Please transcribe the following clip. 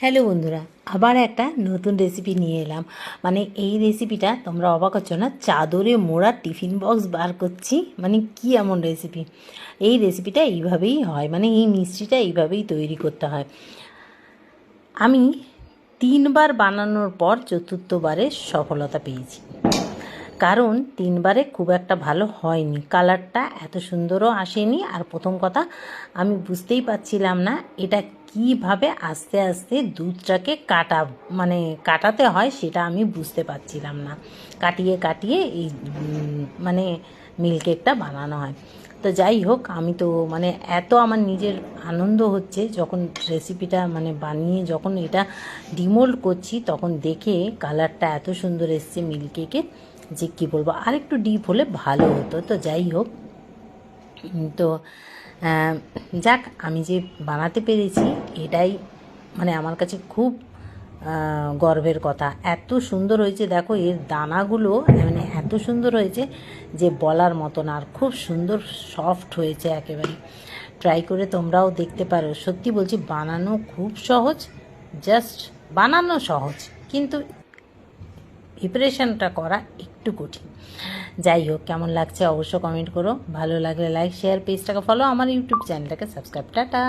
Hello বন্ধুরা, আবার একটা নতুন রেসিপি নিয়ে এলাম। মানে এই রেসিপিটা তোমরা অবাক হচ্ছ না, চাদরে মোড়া টিফিন বক্স বার করছি। মানে কি এমন রেসিপি এই রেসিপিটা এইভাবেই হয় মানে এই মিষ্টিটা এইভাবেই তৈরি করতে হয়। আমি তিনবার বানানোর পর চতুর্থবারে সফলতা পেয়েছি। কারণ তিনবারে খুব একটা ভালো হয়নি। কালারটা এত সুন্দরও আসেনি আর প্রথম কথা আমি বুঝতেই পারছিলাম না এটা কীভাবে আস্তে আস্তে দুধটাকে কাটা মানে কাটাতে হয় সেটা আমি বুঝতে পারছিলাম না। কাটিয়ে কাটিয়ে এই মানে মিল্ক কেকটা বানানো হয়। তো যাই হোক, আমি তো মানে এত আমার নিজের আনন্দ হচ্ছে যখন রেসিপিটা মানে বানিয়ে যখন এটা ডিমোল্ড করছি তখন দেখে কালারটা এত সুন্দর এসছে মিল্ক কেকের যে কী বলব আর একটু ডিপ হলে ভালো হতো। তো যাই হোক, তো যাক, আমি যে বানাতে পেরেছি, এটাই মানে আমার কাছে খুব গর্বের কথা। এত সুন্দর হয়েছে, দেখো, এর দানাগুলো মানে এত সুন্দর হয়েছে যে বলার মতো না আর খুব সুন্দর সফট হয়েছে একেবারে। ট্রাই করে তোমরাও দেখতে পারো। সত্যি বলছি, বানানো খুব সহজ জাস্ট বানানো সহজ, কিন্তু প্রিপারেশনটা করা একটু কঠিন। যাই হোক, কেমন লাগছে অবশ্য কমেন্ট করো। ভালো লাগলে লাইক শেয়ার পেজটাকে ফলো আমার ইউটিউব চ্যানেলটাকে সাবস্ক্রাইব টাটা।